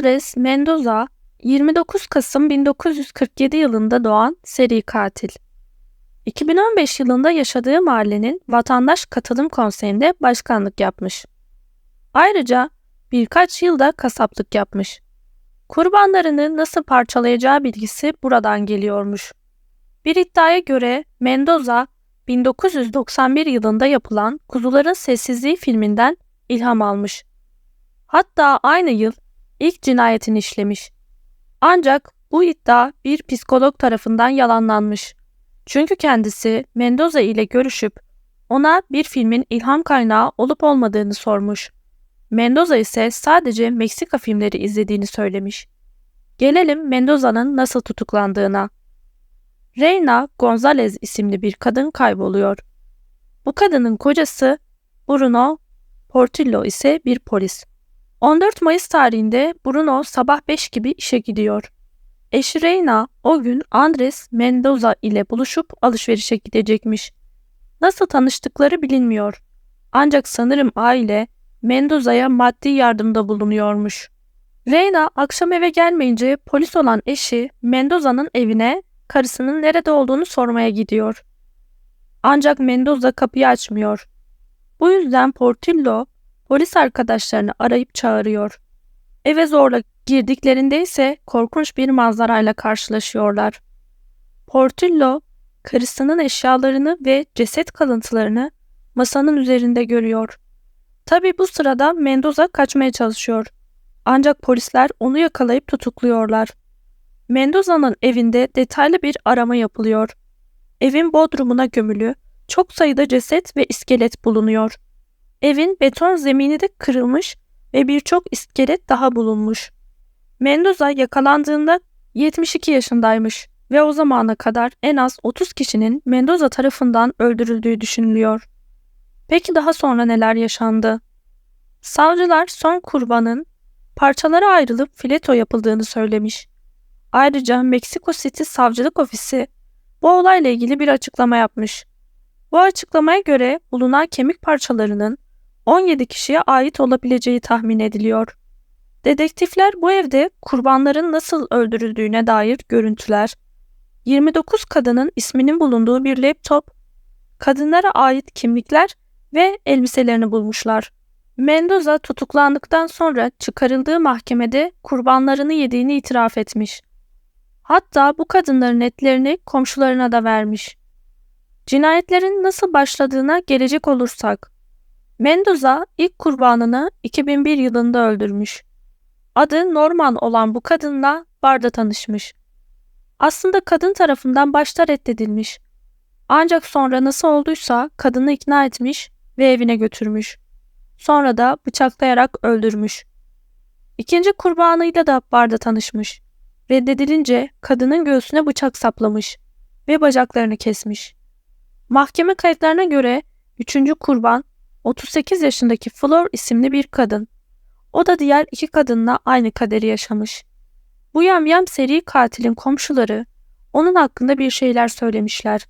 Andres Mendoza 29 Kasım 1947 yılında doğan seri katil. 2015 yılında yaşadığı mahallenin Vatandaş Katılım Konseyi'nde başkanlık yapmış. Ayrıca birkaç yılda kasaplık yapmış. Kurbanlarını nasıl parçalayacağı bilgisi buradan geliyormuş. Bir iddiaya göre Mendoza 1991 yılında yapılan Kuzuların Sessizliği filminden ilham almış. Hatta aynı yıl ilk cinayetini işlemiş. Ancak bu iddia bir psikolog tarafından yalanlanmış. Çünkü kendisi Mendoza ile görüşüp ona bir filmin ilham kaynağı olup olmadığını sormuş. Mendoza ise sadece Meksika filmleri izlediğini söylemiş. Gelelim Mendoza'nın nasıl tutuklandığına. Reina Gonzalez isimli bir kadın kayboluyor. Bu kadının kocası Bruno Portillo ise bir polis. 14 Mayıs tarihinde Bruno sabah 5 gibi işe gidiyor. Eşi Reina o gün Andres Mendoza ile buluşup alışverişe gidecekmiş. Nasıl tanıştıkları bilinmiyor. Ancak sanırım aile Mendoza'ya maddi yardımda bulunuyormuş. Reina akşam eve gelmeyince polis olan eşi Mendoza'nın evine karısının nerede olduğunu sormaya gidiyor. Ancak Mendoza kapıyı açmıyor. Bu yüzden Portillo polis arkadaşlarını arayıp çağırıyor. Eve zorla girdiklerinde ise korkunç bir manzarayla karşılaşıyorlar. Portillo karısının eşyalarını ve ceset kalıntılarını masanın üzerinde görüyor. Tabi bu sırada Mendoza kaçmaya çalışıyor. Ancak polisler onu yakalayıp tutukluyorlar. Mendoza'nın evinde detaylı bir arama yapılıyor. Evin bodrumuna gömülü çok sayıda ceset ve iskelet bulunuyor. Evin beton zemini de kırılmış ve birçok iskelet daha bulunmuş. Mendoza yakalandığında 72 yaşındaymış ve o zamana kadar en az 30 kişinin Mendoza tarafından öldürüldüğü düşünülüyor. Peki daha sonra neler yaşandı? Savcılar son kurbanın parçalara ayrılıp fileto yapıldığını söylemiş. Ayrıca Meksiko City Savcılık Ofisi bu olayla ilgili bir açıklama yapmış. Bu açıklamaya göre bulunan kemik parçalarının 17 kişiye ait olabileceği tahmin ediliyor. Dedektifler bu evde kurbanların nasıl öldürüldüğüne dair görüntüler, 29 kadının isminin bulunduğu bir laptop, kadınlara ait kimlikler ve elbiselerini bulmuşlar. Mendoza tutuklandıktan sonra çıkarıldığı mahkemede kurbanlarını yediğini itiraf etmiş. Hatta bu kadınların etlerini komşularına da vermiş. Cinayetlerin nasıl başladığına gelecek olursak, Mendoza ilk kurbanını 2001 yılında öldürmüş. Adı Norman olan bu kadınla barda tanışmış. Aslında kadın tarafından başta reddedilmiş. Ancak sonra nasıl olduysa kadını ikna etmiş ve evine götürmüş. Sonra da bıçaklayarak öldürmüş. İkinci kurbanıyla da barda tanışmış. Reddedilince kadının göğsüne bıçak saplamış ve bacaklarını kesmiş. Mahkeme kayıtlarına göre üçüncü kurban 38 yaşındaki Flor isimli bir kadın. O da diğer iki kadınla aynı kaderi yaşamış. Bu yamyam seri katilin komşuları onun hakkında bir şeyler söylemişler.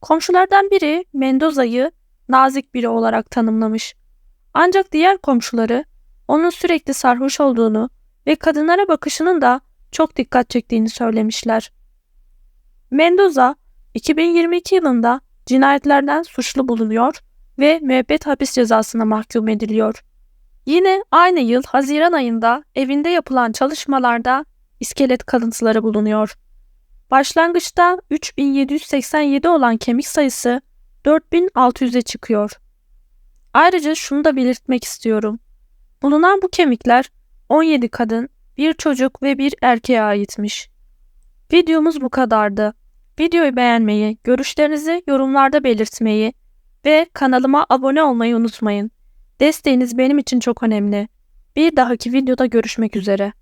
Komşulardan biri Mendoza'yı nazik biri olarak tanımlamış. Ancak diğer komşuları onun sürekli sarhoş olduğunu ve kadınlara bakışının da çok dikkat çektiğini söylemişler. Mendoza 2022 yılında cinayetlerden suçlu bulunuyor ve müebbet hapis cezasına mahkum ediliyor. Yine aynı yıl Haziran ayında evinde yapılan çalışmalarda iskelet kalıntıları bulunuyor. Başlangıçta 3787 olan kemik sayısı 4600'e çıkıyor. Ayrıca şunu da belirtmek istiyorum. Bulunan bu kemikler 17 kadın, bir çocuk ve bir erkeğe aitmiş. Videomuz bu kadardı. Videoyu beğenmeyi, görüşlerinizi yorumlarda belirtmeyi ve kanalıma abone olmayı unutmayın. Desteğiniz benim için çok önemli. Bir dahaki videoda görüşmek üzere.